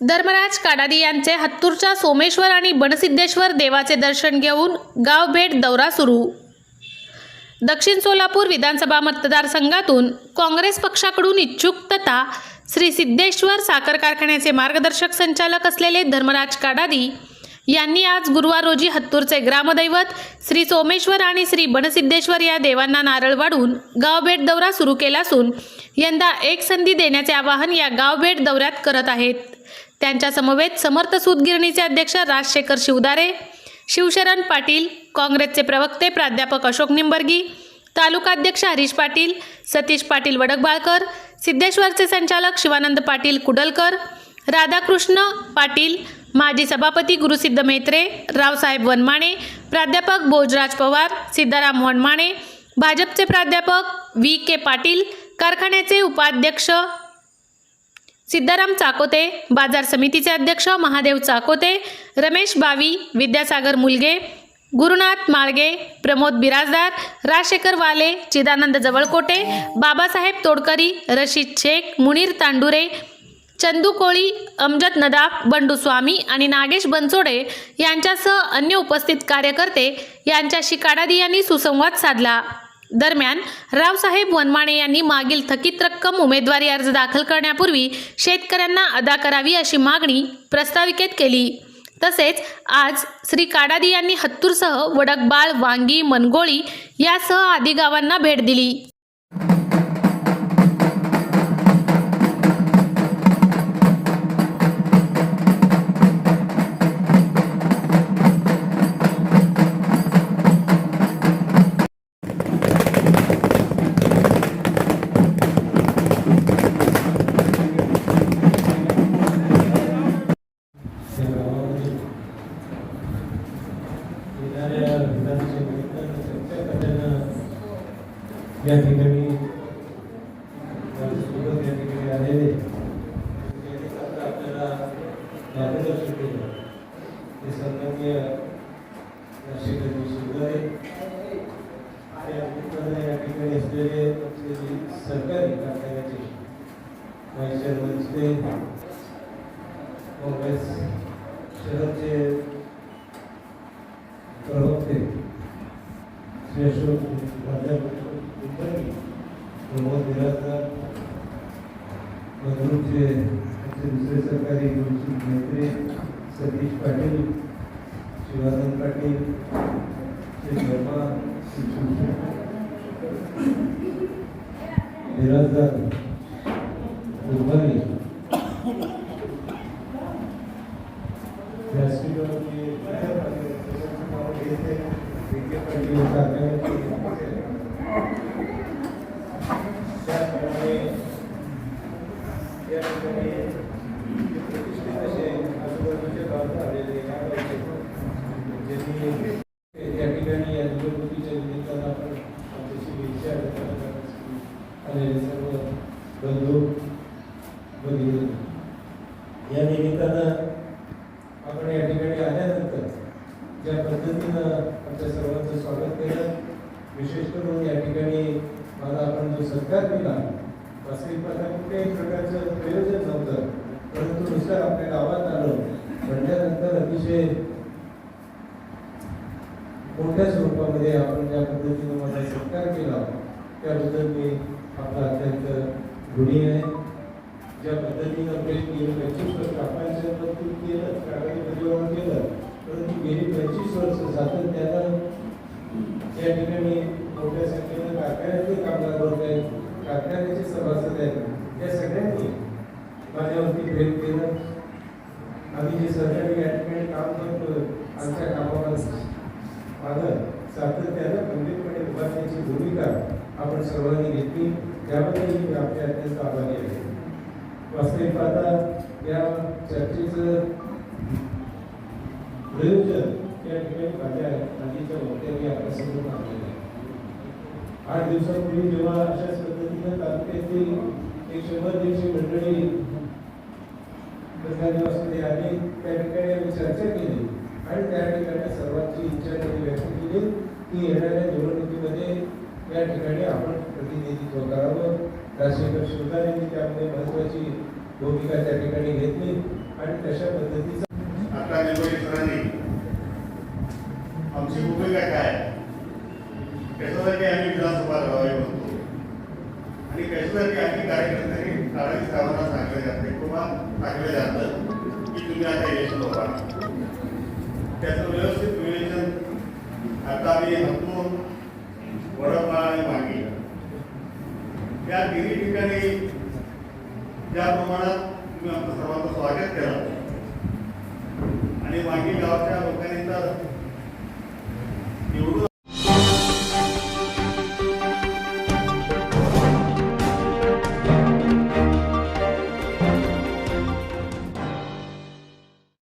धर्मराज काडादी यांचे हत्तूरच्या सोमेश्वर आणि बनसिद्धेश्वर देवाचे दर्शन घेऊन गाव भेट दौरा सुरू. दक्षिण सोलापूर विधानसभा मतदारसंघातून काँग्रेस पक्षाकडून इच्छुक तथा श्री सिद्धेश्वर साखर कारखान्याचे मार्गदर्शक संचालक असलेले धर्मराज काडादी यांनी आज गुरुवार रोजी हत्तूरचे ग्रामदैवत श्री सोमेश्वर आणि श्री बनसिद्धेश्वर या देवांना नारळ वाढून गावभेट दौरा सुरू केला असून यंदा एक संधी देण्याचे आवाहन या गावभेट दौऱ्यात करत आहेत. त्यांच्या समवेत समर्थ सूतगिरणीचे अध्यक्ष राजशेखर शिवदारे शिवशरण पाटील काँग्रेसचे प्रवक्ते प्राध्यापक अशोक निंबर्गी तालुकाध्यक्ष हरीश पाटील सतीश पाटील वडकबाळकर सिद्धेश्वरचे संचालक शिवानंद पाटील कुडलकर राधाकृष्ण पाटील माजी सभापती गुरुसिद्ध मेत्रे रावसाहेब वनमाणे प्राध्यापक भोजराज पवार सिद्धाराम वनमाणे भाजपचे प्राध्यापक व्ही के पाटील कारखान्याचे उपाध्यक्ष सिद्धाराम चाकोते बाजार समितीचे अध्यक्ष महादेव चाकोते रमेश बावी विद्यासागर मुलगे गुरुनाथ माळगे प्रमोद बिराजदार राजशेखर वाले चिदानंद जवळकोटे बाबासाहेब तोडकरी रशीद शेख मुनीर तांडुरे चंदू कोळी अमजद नदाफ बंडू स्वामी आणि नागेश बनसोडे यांच्यासह अन्य उपस्थित कार्यकर्ते यांच्याशी काडादी यांनी सुसंवाद साधला. दरम्यान रावसाहेब वनमाणे यांनी मागील थकीत रक्कम उमेदवारी अर्ज दाखल करण्यापूर्वी शेतकऱ्यांना अदा करावी अशी मागणी प्रस्ताविकेत केली. तसेच आज श्री काडादी यांनी हत्तूरसह वडकबाळ वांगी मनगोळी यासह आदी गावांना भेट दिली. ते त्या या ठिकाणी असलेले सरकारी कारखान्याचे व्हाईस चेअरमनचे काँग्रेस शहरचे प्रवक्ते प्रमोद बिराजदार दुसरे सरकारी गुरुजी सतीश पाटील शिवानंद पाटील बिराजदार कुलकर्णी व्यासपीठावरती कारखान्याचे त्याचप्रमाणे या ठिकाणी प्रतिष्ठित असे आजूबाजूचे गावात आलेले या गावचे ज्यांनी या ठिकाणी या निवडणुकीच्या निमित्तानं आपण आमच्याशी विचार करण्यासाठी आलेले सर्व बंधू भगिनी या निमित्तानं आपण या ठिकाणी आल्यानंतर ज्या पद्धतीनं आमच्या सर्वांचं स्वागत केलं विशेष करून या ठिकाणी मला आपण जो सत्कार दिला वास्तविक पाहता कुठल्याही प्रकारचं प्रयोजन नव्हतं परंतु नुसतं आपल्या गावात आलो म्हणल्यानंतर अतिशय मोठ्या स्वरूपामध्ये आपण ज्या पद्धतीनं माझा सत्कार केला त्याबद्दल मी आपला अत्यंत ऋणी आहे. ज्या पद्धतीनं प्रेम केलं पंचवीस वर्ष आपण वरती केलं कागदी परिवहन केलं परंतु गेली पंचवीस वर्ष सातत्यानं या ठिकाणी मोठ्या संख्येनं कारखान्यातले कामगार वर्ग आहेत कारखान्याचे सभासद आहेत या सगळ्यांनी माझ्यावरती प्रेम केलं. आम्ही जे सरकारी या ठिकाणी काम करतो आमच्या कामावर माझं सातत्यानं खंबीरपणे उभारण्याची भूमिका आपण सर्वांनी घेतली. त्याबद्दल मी आपले अत्यंत आभारी आहे. वास्तविक पाहता या चर्चेचं प्रयोजन या ठिकाणी माझ्या आधीच्या वक्त्यांनी आपल्यासमोर मांडलेलं आहे. आठ दिवसापूर्वी जेव्हा अशाच पद्धतीनं तालुक्यातील एक शंभर दीडशे मंडळी दिवसामध्ये आली. त्या ठिकाणी आम्ही चर्चा केली. आणि त्या ठिकाणी सर्वांची इच्छा त्यांनी व्यक्त केली की येणाऱ्या निवडणुकीमध्ये या ठिकाणी आपण प्रतिनिधित्व करावं. राजशेखर शिवदार यांनी त्यामध्ये महत्वाची भूमिका त्या ठिकाणी घेतली आणि तशा पद्धतीचा आता निवडी सरांनी आमची भूमिका काय? त्याच्यासाठी आम्ही विधानसभा लढावी म्हणतो? आणि त्याच्यासाठी आम्ही कार्यकर्त्यांनी काळजी साहेबांना सांगले जाते? किंवा सांगले जातं की तुम्ही आता इलेक्शन उभा त्याचं व्यवस्थित नियोजन आता आम्ही हत्तूर वडपा आणि त्या तिन्ही ठिकाणी ज्या प्रमाणात तुम्ही आमचं सर्वांचं स्वागत केलं. आणि मागील गावच्या लोकांनी तर निवडून